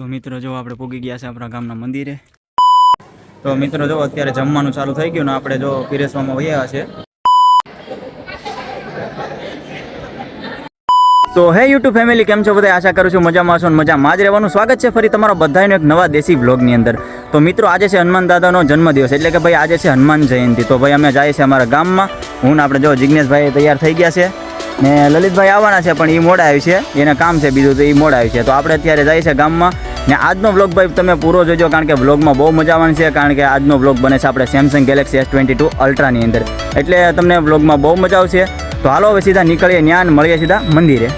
તો મિત્રો જો આપણે પૂગી ગયા છે આપણા ગામના મંદિરે. તો મિત્રો જો અત્યારે જમવાનું ચાલુ થઈ ગયું ને આપણે જો પીરેસવામાં વયા છે. તો હે યુટ્યુબ ફેમિલી, કેમ છો બધા? આશા કરું છું મજામાં છો મજામાં. જ રહેવાનું સ્વાગત છે ફરી તમારો બધાનો એક નવા દેશી બ્લોગની અંદર. તો મિત્રો, આજે છે હનુમાન દાદાનો જન્મદિવસ, એટલે કે ભાઈ આજે છે હનુમાન જયંતિ. તો ભાઈ, અમે જઈએ છીએ અમારા ગામમાં. હું આપણે જો જિજ્ઞેશભાઈ તૈયાર થઈ ગયા છે. ને લલિતભાઈ આવવાના છે, પણ એ મોડા આવ્યું છે. એને કામ છે બીજું, તો એ મોડા આવ્યું છે. તો આપણે અત્યારે જઈએ છીએ ગામમાં. ને આજનો વ્લોગ ભાઈ તમે પૂરો જોજો કારણ કે વ્લોગમાં બહુ મજા આવવાની છે કારણ કે આજનો વ્લોગ બને છે આપણે Samsung Galaxy S twenty two અલ્ટ્રાની અંદર. એટલે તમને વ્લોગમાં બહુ મજા આવશે. તો હાલો હવે સીધા નીકળીએ ન્યા મળીએ સીધા મંદિરે.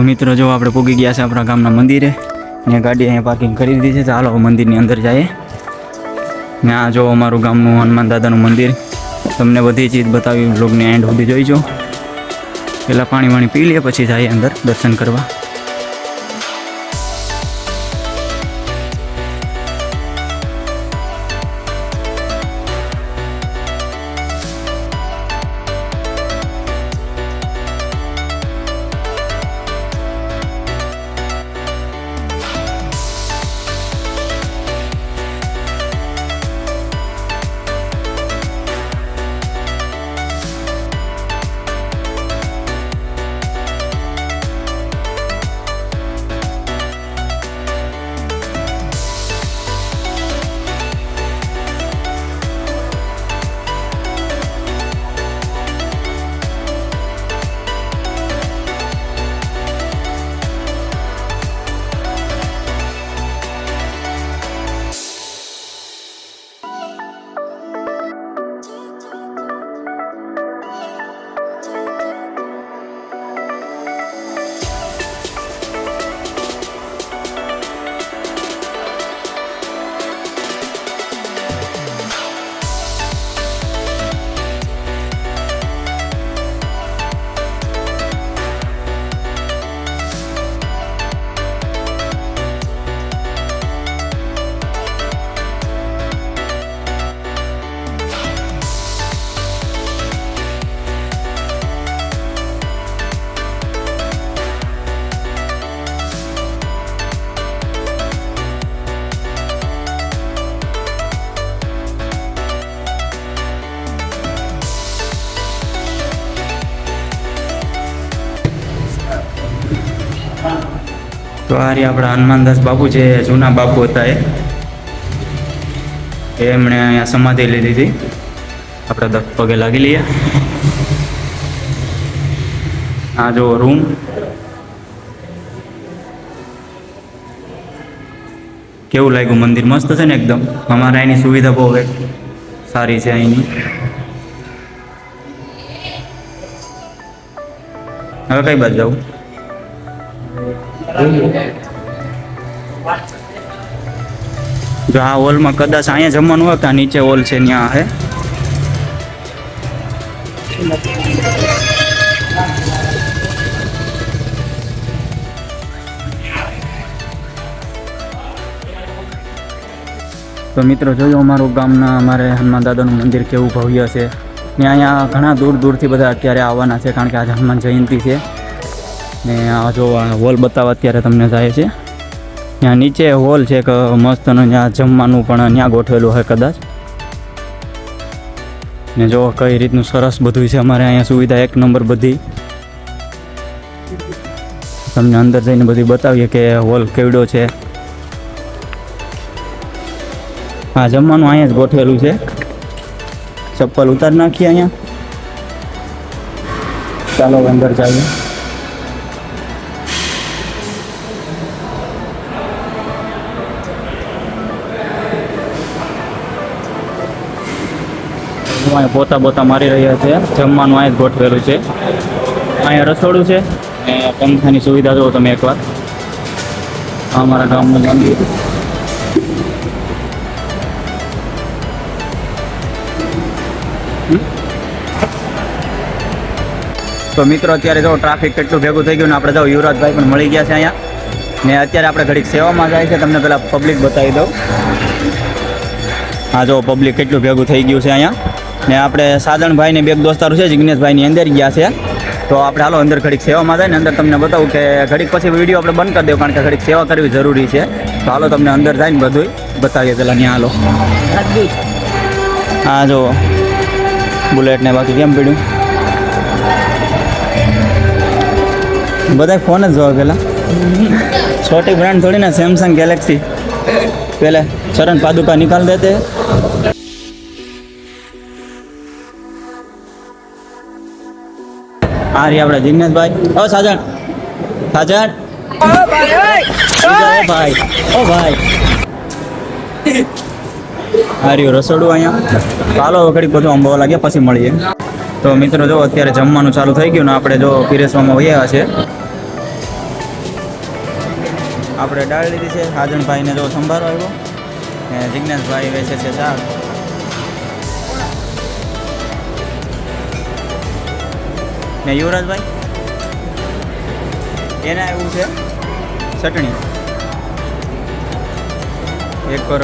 તો મિત્રો જો આપણે પૂગી ગયા છે આપણા ગામના મંદિરે, ને ગાડી અહીંયા પાર્કિંગ કરી દીધી છે. ચાલો મંદિરની અંદર જઈએ. ને આ જો અમારું ગામનું હનુમાન દાદાનું મંદિર. તમને બધી ચીજ બતાવી બ્લોગને એન્ડ સુધી જોઈજો. પહેલાં પાણી વાણી પી લઈએ પછી જઈએ અંદર દર્શન કરવા. તો આપણા હનુમાનદાસ બાપુ જે જૂના બાપુ હતા એ. એમણે અહીંયા સમાધિ લીધી હતી. આપણે પગે લાગી લઈએ. આ જો રૂમ. કેવું લાગ્યું? મંદિર મસ્ત છે ને એકદમ? અમારે અહીંની સુવિધા બહુ સારી છે અહીંની. હવે કઈ બાજુ જવું જો આ હોલમાં કદાચ અહીંયા જમવાનું હોય ત્યાં નીચે હોલ છે, ત્યાં હે? તો મિત્રો, જોયું અમારું ગામના, અમારે હનુમાન દાદાનું મંદિર કેવું ભવ્ય છે. ને અહીંયા ઘણા દૂર દૂરથી બધા અત્યારે આવવાના છે, કારણ કે આજે હનુમાન જયંતિ છે. ને આ જો હોલ બતાવવા અત્યારે તમને જાય છે. ત્યાં નીચે હોલ છે કે મસ્તનું ત્યાં જમવાનું પણ ત્યાં ગોઠવેલું હોય કદાચ. ને જો કઈ રીતનું સરસ બધું છે અમારે અહીંયા સુવિધા, એક નંબર બધી. તમને અંદર જઈને બધી બતાવીએ કે હોલ કેવડો છે. હા જમવાનું અહીંયા જ ગોઠવેલું છે. ચપ્પલ ઉતાર નાખીએ અહીંયા. ચાલો અંદર જઈએ. અહીંયા પોતા પોતા મારી રહ્યા છે. જમવાનું અહીંયા જ ગોઠવેલું છે. અહીંયા રસોડું છે અને પંખાની સુવિધા જુઓ તમે એકવાર. અમારા ગામનું મંદિર. તો મિત્રો, અત્યારે જો ટ્રાફિક કેટલું ભેગું થઈ ગયું ને આપણે જો યુવરાજભાઈ પણ મળી ગયા છે અહીંયા. ને અત્યારે આપણે ઘડીક સેવામાં જાય છે. તમને પેલા પબ્લિક બતાવી દઉં. હા જો પબ્લિક કેટલું ભેગું થઈ ગયું છે અહીંયા. ને આપણે સાધનભાઈ ને બે દોસ્તારો છે જિગ્નેશભાઈની અંદર ગયા છે. તો આપણે હાલો અંદર ઘડીક સેવામાં જાય ને અંદર તમને બતાવું કે ઘડીક પછી વીડિયો આપણે બંધ કરી દેવું કારણ કે ઘડીક સેવા કરવી જરૂરી છે. તો હાલો તમને અંદર જાય ને બધું બતાવીએ પેલા ત્યાં હાલો. હા, જો. બુલેટ ને બાકી કેમ પીડ્યું? બધા ફોન જ જોવા પેલા. છોટી બ્રાન્ડ થોડી ને સેમસંગ ગેલેક્સી પહેલાં ચરણ પાદુકા નિકાલ દેતે આ રી આપણા જિગ્નેશભાઈ ઓ સાજણ. સાજણ. ઓ ભાઈ. ઓ ભાઈ. આ રહ્યું રસોડું અહીંયા. ચાલો ઘડીક બધું અંબાવા લાગ્યા પછી મળીએ. તો મિત્રો, જો અત્યારે જમવાનું ચાલુ થઈ ગયું ને, આપણે જો પીરેસવામાં વયા છે. આપણે દાળ લીધી છે. હાજણભાઈને જો સંભારો આવ્યો. ને જિજ્ઞેશભાઈ વેચે છે શાક. ને યુવરાજભાઈ? એને આવ્યું છે, ચટણી. એક પર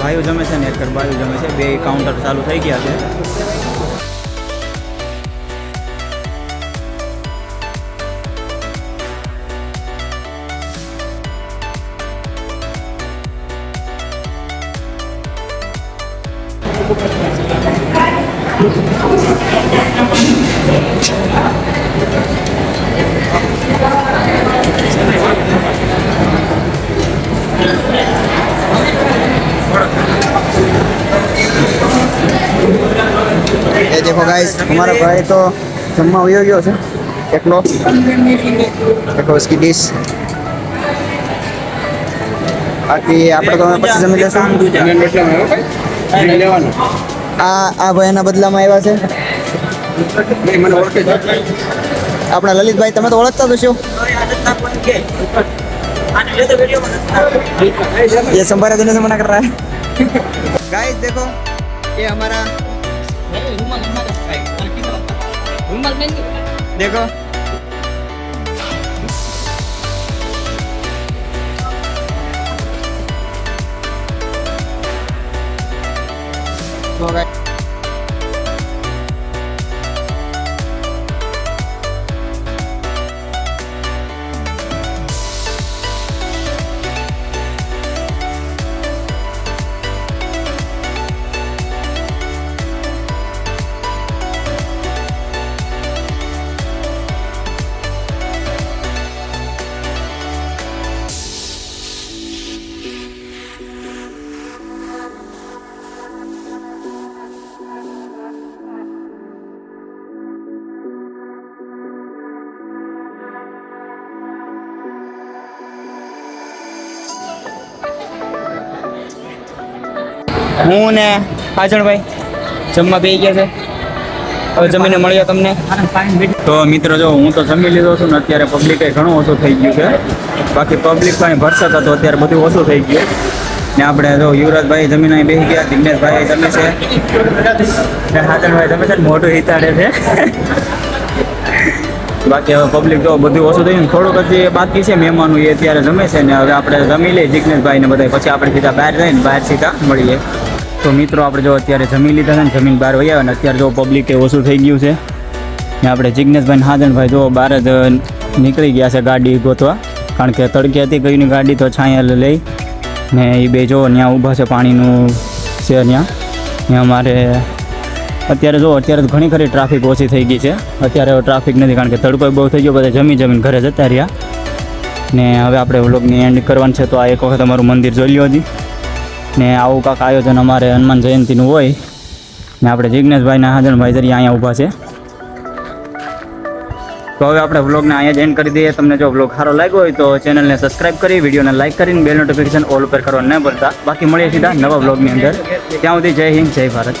ભાઈઓ જમે છે ને એક પર બાયું જમે છે. બે કાઉન્ટર ચાલુ થઈ ગયા છે. ये देखो गाइस हमारा भाई तो जम्मा हो गयो છે એકલો देखो उसकी डिश બાકી આપણે તો પછી જમી લેશું આ આ ભાઈના બદલામાં આવ્યા છે આપણા લલિતભાઈ તમે તો ઓળખતા તો છો ये संभारा देने से मना कर रहा है गाइस देखो ये हमारा देखो तो guys, હું ને હાજણભાઈ જમવા બે ગયા છે. હવે જમીને મળ્યો તમને. તો મિત્રો જો હું તો જમી લીધો છું ને અત્યારે પબ્લિક ઘણું ઓછું થઈ ગયું છે. બાકી પબ્લિક કાંઈ ભરસક હતો, અત્યારે બધું ઓછું થઈ ગયું. ને આપણે જો યુવરાજભાઈ જમીન અહીં બેસી ગયા દિગ્નેશભાઈ જમે છે. ને હાજણભાઈ જમે છે ને મોટું હિતાડે છે. બાકી હવે પબ્લિક જો બધું ઓછું થયું થોડુંક જે બાકી છે મહેમાનો એ અત્યારે જમે છે ને હવે આપણે જમી લઈએ જિગ્નેશભાઈ ને બધા પછી આપણે સીધા બહાર જઈને બહાર સીધા મળીએ. તો મિત્રો, આપણે જો અત્યારે જમીન લીધા છે ને, જમીન બહાર વહી આવે ને અત્યારે જો પબ્લિક એ ઓછું થઈ ગયું છે. ને આપણે જિગ્નેશભાઈ ને હાજનભાઈ જો બહાર જ નીકળી ગયા છે ગાડી ગોતવા. કારણ કે તડકે હતી કઈની ગાડી તો છાંયા લઈ. ને એ બે જો ત્યાં ઊભા છે પાણીનું છે ત્યાં ને અમારે અત્યારે જો અત્યારે ઘણી ખરી ટ્રાફિક ઓછી થઈ ગઈ છે. અત્યારે ટ્રાફિક નથી કારણ કે તડકો બહુ થઈ ગયો, બધા જમી જમીન ઘરે જતા રહ્યા. ને હવે આપણે વ્લોગની એન્ડ કરવાનું છે, તો આ એક વખત અમારું મંદિર જોઈ લ્યો હજી. ને આવું કાંક આયોજન અમારે હનુમાન જયંતીનું હોય ને આપણે જિજ્ઞેશભાઈના હાજનભાઈ તરીકે અહીંયા ઊભા છે. તો હવે આપણે વ્લોગને અહીંયા જ એન્ડ કરી દઈએ. તમને જો વ્લોગ સારો લાગ્યો હોય તો ચેનલને સબસ્ક્રાઇબ કરી, વિડીયોને લાઇક કરીને બેલ નોટિફિકેશન ઓલ ઉપર કરવા ન ભૂલતા. બાકી મળીએ સીધા નવા વ્લોગની અંદર. ત્યાં સુધી જય હિન્દ, જય ભારત.